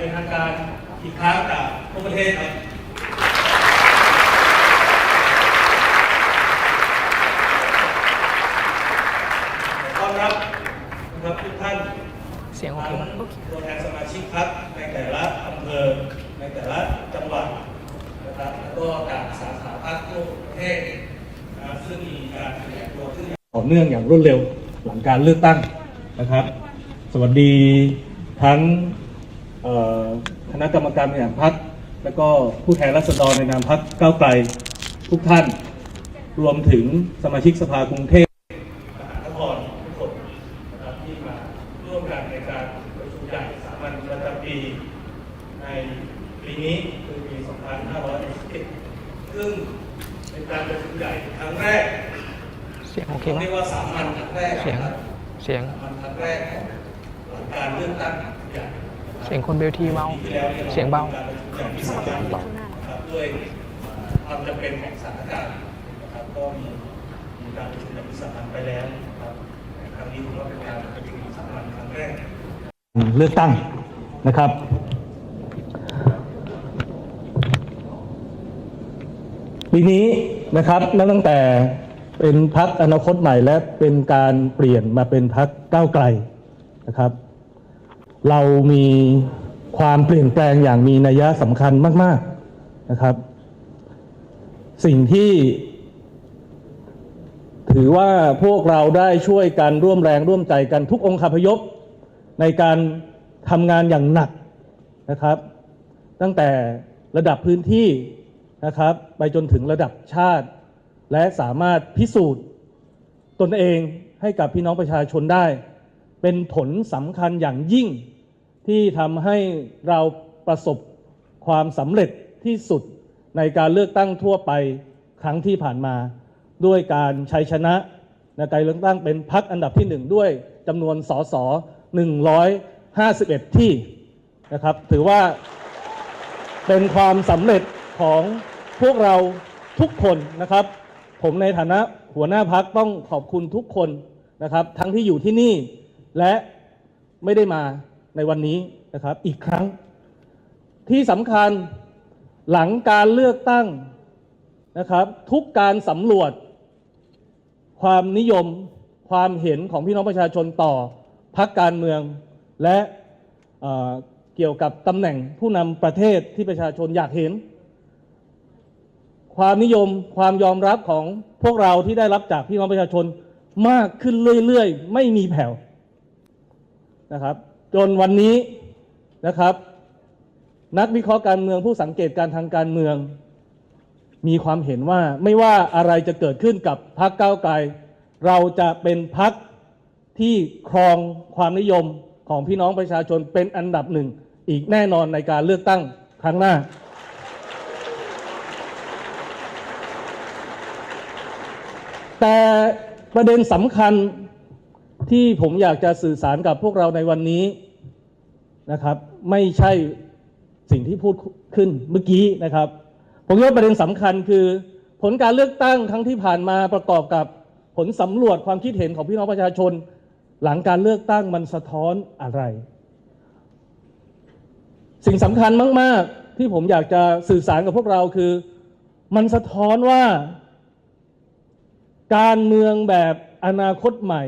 เป็นทางการอีกครั้งจากทั่วประเทศครับขอต้อนรับนะครับทุกท่านเสียงโอเคไหมทั้งตัวแทนสมาชิกพรรคในแต่ละอำเภอในแต่ละจังหวัดนะครับแล้วก็จากสาขาพรรคทั่วประเทศนะครับซึ่งมีการขยายตัวขึ้นอย่างต่อเนื่องอย่างรวดเร็วหลังการเลือกตั้งนะครับ สวัสดีทั้งเอ่อ คณะกรรมการบริหารพรรคแล้วก็ผู้แทนราษฎรในนามพรรคก้าวไกลทุกท่าน รวมถึงสมาชิกสภากรุงเทพมหานครทุกคนนะครับที่มาร่วมกันในการประชุมใหญ่สามัญประจำปีในปีนี้คือปี 2561ซึ่งเป็นการประชุมใหญ่ครั้งแรกเสียงโอเคไหมเรียกว่าสามัญครั้งแรกเสียงนะครับเสียงสามัญครั้งแรกของหลังการเลือกตั้งใหญ่ เสียงคนเบลทีเบาปีที่แล้วนี่เสียงเบารประชุมใหญ่ที่สามัญนะครับด้วยความจำเป็นของสถานการณ์นะครับก็มีมีการประชุมอย่างวิสามันไปแล้วนะครับแต่ครั้งนี้ถือว่าเป็นการประชุมสามัญครั้งแรกเลือกตั้งนะครับ ปีนี้นะครับนับตั้งแต่เป็นพักอนาคตใหม่และเป็นการเปลี่ยนมาเป็นพักก้าวไกลนะครับ เรามีความเปลี่ยนแปลงอย่างมีนัยสำคัญมาก ๆนะครับ สิ่งที่ ถือว่าพวกเราได้ช่วยกันร่วมแรงร่วมใจกันทุกองค์คพยพ ในการทำงานอย่างหนักนะครับ ตั้งแต่ระดับพื้นที่นะครับ ไปจนถึงระดับชาติ และสามารถพิสูจน์ ตนเองให้กับพี่น้องประชาชนได้ เป็นผลสำคัญอย่างยิ่ง ที่ทำให้เราประสบความสำเร็จที่สุดในการเลือกตั้งทั่วไปครั้งที่ผ่านมา ด้วยการชัยชนะในการเลือกตั้งเป็นพักอันดับที่หนึ่งด้วยจำนวนสส151 ที่นะครับ ถือว่าเป็นความสำเร็จของพวกเราทุกคนนะครับ ผมในฐานะหัวหน้าพักต้องขอบคุณทุกคนนะครับ ทั้งที่อยู่ที่นี่และไม่ได้มา ในวันนี้นะครับอีกครั้ง ที่สำคัญหลังการเลือกตั้งนะครับ ทุกการสำรวจ ความนิยมความเห็นของพี่น้องประชาชนต่อพักการเมือง และเเกี่ยวกับตำแหน่งผู้นำประเทศที่ประชาชนอยากเห็น ความนิยมความยอมรับของพวกเราที่ได้รับจากพี่น้องประชาชนมากขึ้นเรื่อยๆ ไม่มีแผ่วนะครับ จนวันนี้นะครับ นักวิเคราะห์การเมืองผู้สังเกตการทางการเมือง มีความเห็นว่าไม่ว่าอะไรจะเกิดขึ้นกับพรรคก้าวไกล เราจะเป็นพรรคที่ครองความนิยมของพี่น้องประชาชนเป็นอันดับหนึ่งอีกแน่นอนในการเลือกตั้งครั้งหน้า แต่ประเด็นสำคัญ ที่ผมอยากจะสื่อสารกับพวกเราในวันนี้นะครับ ไม่ใช่สิ่งที่พูดขึ้นเมื่อกี้นะครับ ผมคิดว่าประเด็นสำคัญคือ ผลการเลือกตั้งครั้งที่ผ่านมาประกอบกับผลสำรวจความคิดเห็นของพี่น้องประชาชน หลังการเลือกตั้งมันสะท้อนอะไร สิ่งสำคัญมาก ๆ ที่ผมอยากจะสื่อสารกับพวกเราคือ มันสะท้อนว่า การเมืองแบบอนาคตใหม่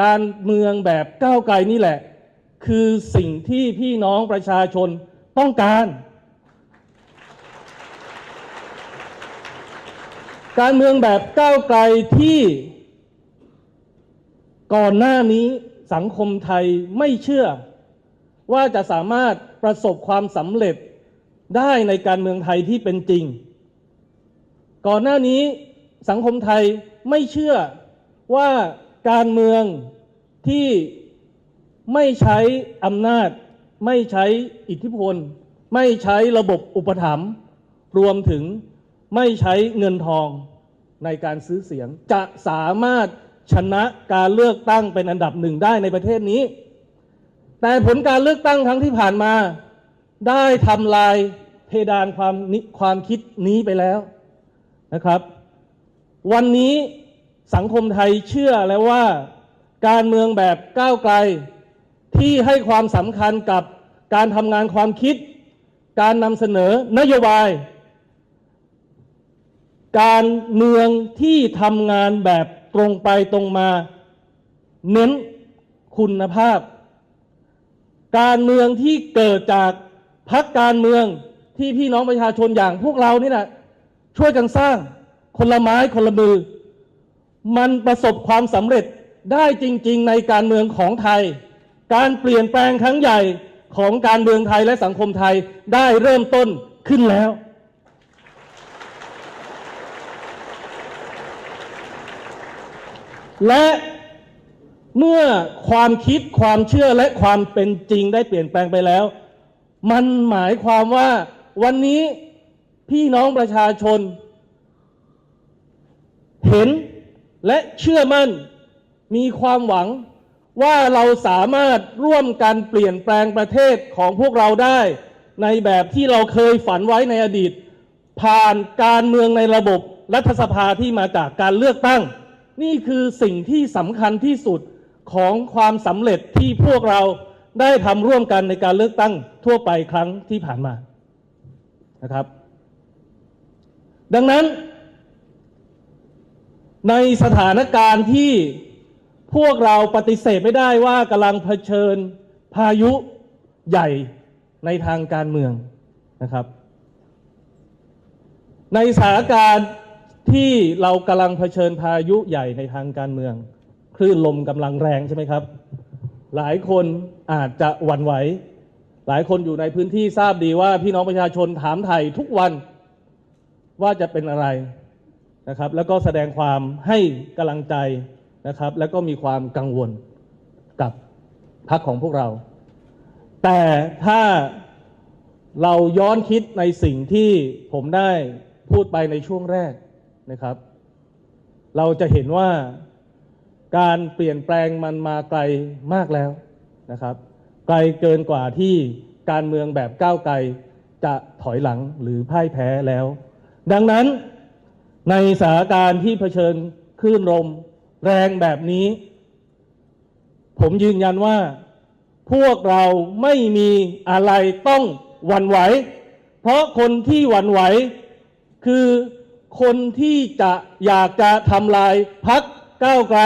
การเมืองแบบก้าวไกลนี่แหละ คือสิ่งที่พี่น้องประชาชนต้องการ การเมืองแบบก้าวไกลที่ก่อนหน้านี้สังคมไทยไม่เชื่อ ว่าจะสามารถประสบความสำเร็จได้ในการเมืองไทยที่เป็นจริง ก่อนหน้านี้สังคมไทยไม่เชื่อว่า การเมืองที่ไม่ใช้อำนาจ ไม่ใช้อิทธิพล ไม่ใช้ระบบอุปถัมภ์รวมถึงไม่ใช้เงินทองในการซื้อเสียง จะสามารถชนะการเลือกตั้งเป็นอันดับหนึ่งได้ในประเทศนี้ แต่ผลการเลือกตั้งครั้งที่ผ่านมา ได้ทำลายเพดานความความคิดนี้ไปแล้วนะครับ วันนี้ สังคมไทยเชื่อแล้วว่า การเมืองแบบก้าวไกล ที่ให้ความสำคัญกับการทำงานความคิด การนำเสนอนโยบาย การเมืองที่ทำงานแบบตรงไปตรงมา เน้นคุณภาพ การเมืองที่เกิดจากพักการเมืองที่พี่น้องประชาชนอย่างพวกเรานี่แหละช่วยกันสร้างคนละไม้คนละมือ มันประสบความสำเร็จได้จริง ๆ ในการเมืองของไทย การเปลี่ยนแปลงครั้งใหญ่ของการเมืองไทยและสังคมไทยได้เริ่มต้นขึ้นแล้ว และเมื่อความคิดความเชื่อและความเป็นจริงได้เปลี่ยนแปลงไปแล้ว มันหมายความว่าวันนี้พี่น้องประชาชน เห็น และเชื่อมั่นมีความหวังว่าเราสามารถร่วมกันเปลี่ยนแปลงประเทศของพวกเราได้ ในแบบที่เราเคยฝันไว้ในอดีต ผ่านการเมืองในระบบรัฐสภาที่มาจากการเลือกตั้ง นี่คือสิ่งที่สำคัญที่สุดของความสำเร็จที่พวกเราได้ทำร่วมกันในการเลือกตั้งทั่วไปครั้งที่ผ่านมานะครับ ดังนั้น ในสถานการณ์ที่พวกเราปฏิเสธไม่ได้ว่ากำลังเผชิญพายุใหญ่ในทางการเมืองนะครับ ในสถานการณ์ที่เรากำลังเผชิญพายุใหญ่ในทางการเมือง คลื่นลมกำลังแรงใช่ไหมครับ หลายคนอาจจะหวั่นไหว หลายคนอยู่ในพื้นที่ทราบดีว่าพี่น้องประชาชนถามไทยทุกวันว่าจะเป็นอะไร นะครับ แล้วก็แสดงความให้กำลังใจนะครับ แล้วก็มีความกังวลกับพรรคของพวกเรา แต่ถ้าเราย้อนคิดในสิ่งที่ผมได้พูดไปในช่วงแรกนะครับ เราจะเห็นว่าการเปลี่ยนแปลงมันมาไกลมากแล้วนะครับ ไกลเกินกว่าที่การเมืองแบบก้าวไกลจะถอยหลังหรือพ่ายแพ้แล้ว ดังนั้น ในสถานการณ์ที่เผชิญคลื่นลมแรงแบบนี้ ผมยืนยันว่า พวกเราไม่มีอะไรต้องหวั่นไหว เพราะคนที่หวั่นไหว คือคนที่จะอยากจะทำลายพักก้าวไกล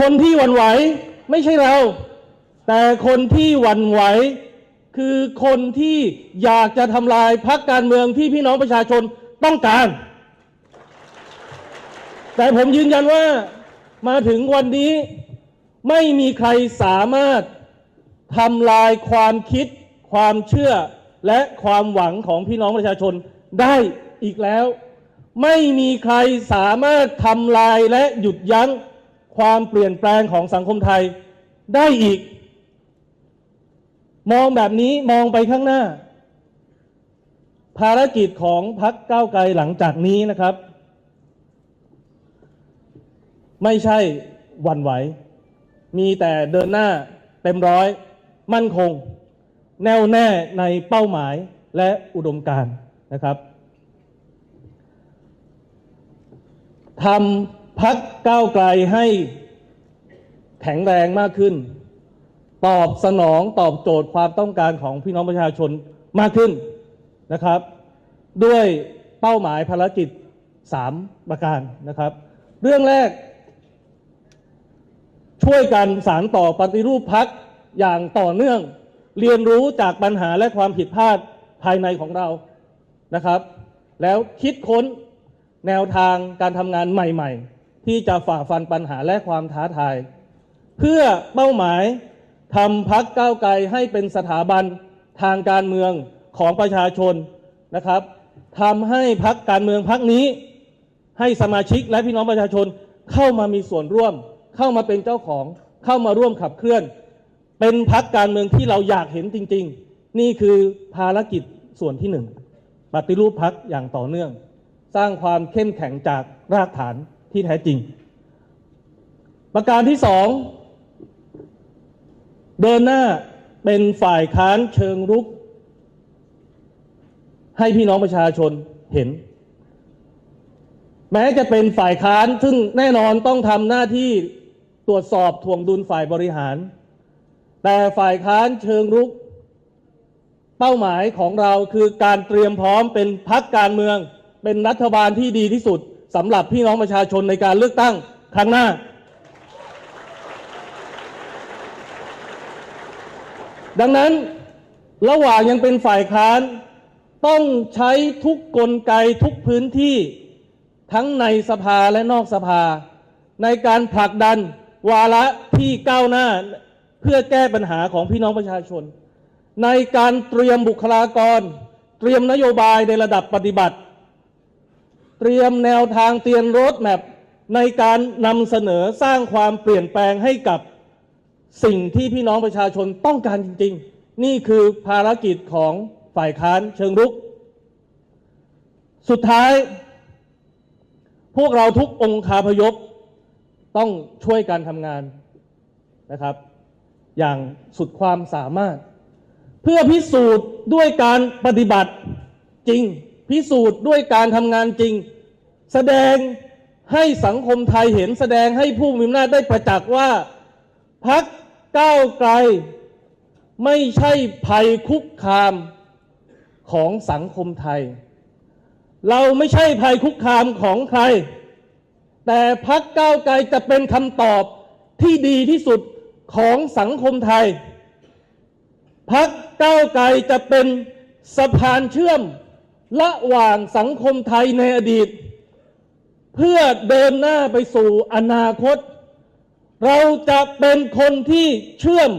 คนที่หวั่นไหวไม่ใช่เรา แต่คนที่หวั่นไหว คือคนที่อยากจะทำลายพักการเมืองที่พี่น้องประชาชนต้องการ แต่ผมยืนยันว่ามาถึงวันนี้ไม่มีใครสามารถทำลายความคิด ความเชื่อและความหวังของพี่น้องประชาชนได้อีกแล้ว ไม่มีใครสามารถทำลายและหยุดยั้งความเปลี่ยนแปลงของสังคมไทยได้อีก มองแบบนี้มองไปข้างหน้า ภารกิจของพักเก้าวไกลหลังจากนี้นะครับ ไม่ใช่วันไหว มีแต่เดินหน้าเต็มร้อย มั่นคง แน่วแน่ในเป้าหมายและอุดมการนะครับทำพักก้าวไกลให้แข็งแรงมากขึ้น ตอบสนองตอบโจทย์ความต้องการของพี่น้องประชาชนมากขึ้นนะครับ ด้วยเป้าหมายภารกิจ 3 ประการนะครับ เรื่องแรก ช่วยกันสารต่อปฏิรูปพักอย่างต่อเนื่อง เรียนรู้จากปัญหาและความผิดพลาดภายในของเรานะครับ แล้วคิดค้นแนวทางการทำงานใหม่ ๆ ที่จะฝ่าฟันปัญหาและความท้าทาย เพื่อเป้าหมาย ทำพักก้าวไกลให้เป็นสถาบันทางการเมืองของประชาชนนะครับทำให้พักการเมืองพักนี้ ให้สมาชิกและพี่น้องประชาชนเข้ามามีส่วนร่วม เข้ามาเป็นเจ้าของ เข้ามาร่วมขับเคลื่อน เป็นพักการเมืองที่เราอยากเห็นจริง ๆ นี่คือภารกิจส่วนที่หนึ่งปฏิรูปพักอย่างต่อเนื่อง สร้างความเข้มแข็งจากรากฐานที่แท้จริง ประการที่สอง เดินหน้าเป็นฝ่ายค้านเชิงรุก ให้พี่น้องประชาชนเห็น แม้จะเป็นฝ่ายค้านซึ่งแน่นอนต้องทำหน้าที่ตรวจสอบทวงดุลฝ่ายบริหาร แต่ฝ่ายค้านเชิงรุก เป้าหมายของเราคือการเตรียมพร้อมเป็นพักการเมือง เป็นรัฐบาลที่ดีที่สุดสำหรับพี่น้องประชาชนในการเลือกตั้งครั้งหน้า ดังนั้นระหว่างยังเป็นฝ่ายค้าน ต้องใช้ทุกกลไกทุกพื้นที่ทั้งในสภาและนอกสภา ในการผลักดันวาระที่ก้าวหน้า เพื่อแก้ปัญหาของพี่น้องประชาชน ในการเตรียมบุคลากร เตรียมนโยบายในระดับปฏิบัติ เตรียมแนวทางเตรียมรถแมพในการนำเสนอสร้างความเปลี่ยนแปลงให้กับ สิ่งที่พี่น้องประชาชนต้องการจริง ๆ นี่คือภารกิจของฝ่ายค้านเชิงรุก สุดท้าย พวกเราทุกองค์คาพยพต้องช่วยกันทำงานนะครับ อย่างสุดความสามารถ เพื่อพิสูจน์ด้วยการปฏิบัติจริง พิสูจน์ด้วยการทำงานจริง แสดงให้สังคมไทยเห็นแสดงให้ผู้มีอำนาจได้ประจักษ์ว่า พักก้าวไกล ไม่ใช่ภัยคุกคามของสังคมไทย เราไม่ใช่ภัยคุกคามของใคร แต่พักก้าวไกลจะเป็นคำตอบที่ดีที่สุดของสังคมไทย พักก้าวไกลจะเป็นสะพานเชื่อมระหว่างสังคมไทยในอดีต เพื่อเดินหน้าไปสู่อนาคต เราจะเป็นคนที่เชื่อม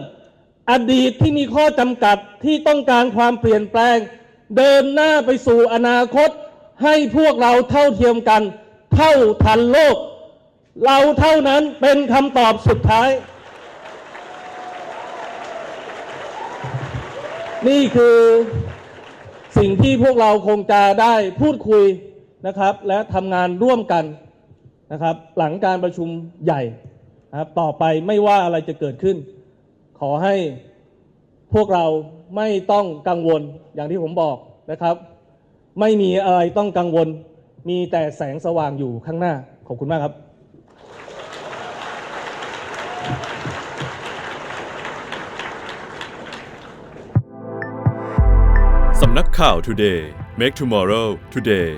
อดีตที่มีข้อจำกัดที่ต้องการความเปลี่ยนแปลง เดินหน้าไปสู่อนาคต ให้พวกเราเท่าเทียมกัน เท่าทันโลก เราเท่านั้นเป็นคำตอบสุดท้าย นี่คือสิ่งที่พวกเราคงจะได้พูดคุยนะครับ และทำงานร่วมกันนะครับ หลังการประชุมใหญ่ นะครับต่อไปไม่ว่าอะไรจะเกิดขึ้น ขอให้พวกเราไม่ต้องกังวลอย่างที่ผมบอกนะครับ ไม่มีอะไรต้องกังวล มีแต่แสงสว่างอยู่ข้างหน้า ขอบคุณมากครับ สำนักข่าว Today Make Tomorrow Today